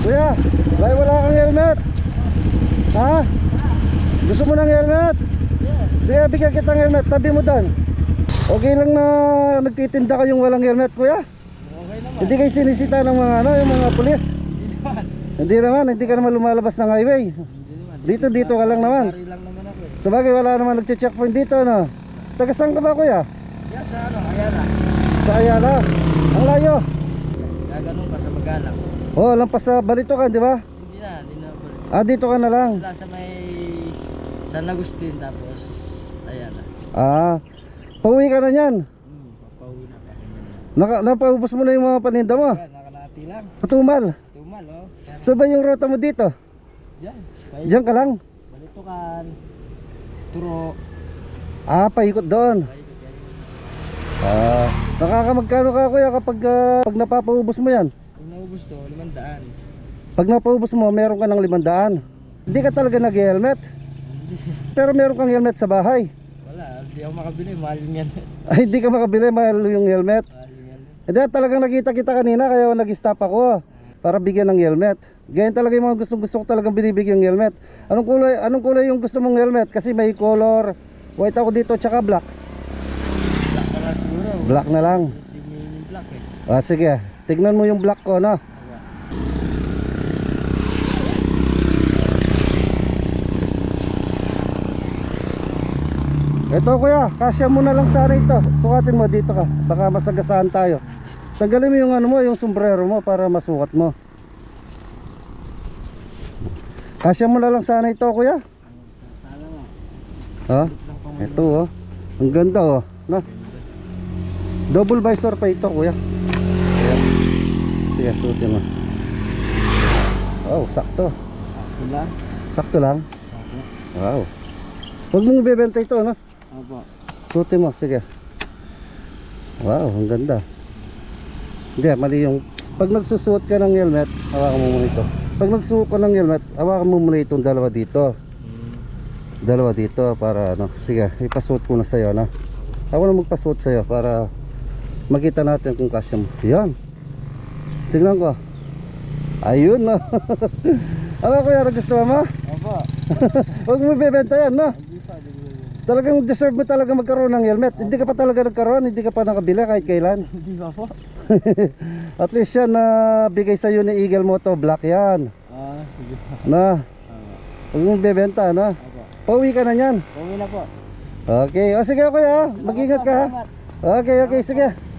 Kuya, dahil wala kang helmet. Ha? Gusto mo ng helmet? Sige, bigyan kita ng helmet. Tabi mo doon. Okay lang na nagtitinda kayong walang helmet, kuya? Okay naman. Hindi kayo sinisita ng mga ano, yung mga pulis. Hindi naman. Hindi naman, hindi ka naman lumalabas ng highway. Hindi naman. Dito, dito ka lang naman. Lang naman ako eh. Sabagay, wala naman nagche-checkpoint dito, no? Taga saan ka ba, kuya? Yan sa ano, ayan na. Sa Ayala. Ang layo. Gaganon pa sa magalang. Oh, lampas sa Balitokan, di ba? Hindi na, hindi na. balik. Ah, dito ka na lang. Sila sa may San Agustin tapos ayan na. Ah, pauwi ka na niyan. Hmm, papauwi na pa. Naka, napaubos mo na yung mga paninda mo. Ayan, nakalati lang. Patumal. Tumal oh. Saan ba yung ruta mo dito? Diyan. Diyan ka lang. Balitukan. Turo. Ah, paikot doon. Paikot yan. Ah, nakakamagkano ka kuya kapag ah, pag napapaubos mo yan? Kung naubos to, limandaan. Pag napaubos mo, meron ka ng limandaan. Hindi ka talaga nag-helmet. Pero meron kang helmet sa bahay. Wala, hindi ako makabili. Mahal yung yan. Ay, hindi ka makabili, mahal yung helmet. Mahal yung yan. Hindi, talagang nakita kita kanina, kaya nag-stop ako para bigyan ng helmet. Ganyan talaga yung mga gusto gusto ko talagang binibigyan ng helmet. Anong kulay, anong kulay yung gusto mong helmet? Kasi may color, white ako dito, tsaka black. Black na lang. Black eh. Ah, sige, tignan mo yung black ko, no? Ito kuya, kasya mo na lang sana ito. Sukatin mo dito ka. Baka masagasaan tayo. Tanggalin mo yung ano mo, yung sombrero mo para masukat mo. Kasya mo na lang sana ito kuya. Ha? Ito oh. Ang ganda oh. No? Double visor pa ito kuya. Ayan. Sige, suotin mo. Oh, sakto. Ako lang. Sakto lang. Wow. Huwag mong ibebenta ito, no? Opo. Suotin mo, sige. Wow, ang ganda. Hindi, mali yung... Pag nagsusuot ka ng helmet, hawakan mo muna ito. Pag nagsuot ka ng helmet, hawakan mo muna itong dalawa dito. Dalawa dito para ano. Sige, ipasuot ko na sa'yo, no? Ako na magpasuot sa'yo para makita natin kung kasya mo. Yan. Tingnan ko. Ayun, no? ano kuya, nagustuhan mo? Opo. Huwag mo ibebenta yan, no? Talagang deserve mo talaga magkaroon ng helmet. Hindi ka pa talaga nagkaroon, hindi ka pa nakabili kahit kailan. Hindi pa po. At least yan na bigay sa iyo ni Eagle Moto Black yan. Ah, sige. Na, huwag mong bebenta, na. Opo. Pauwi ka na yan. Pauwi na po. Okay, o sige kuya, mag-ingat ka. ha? Okay, okay, sige.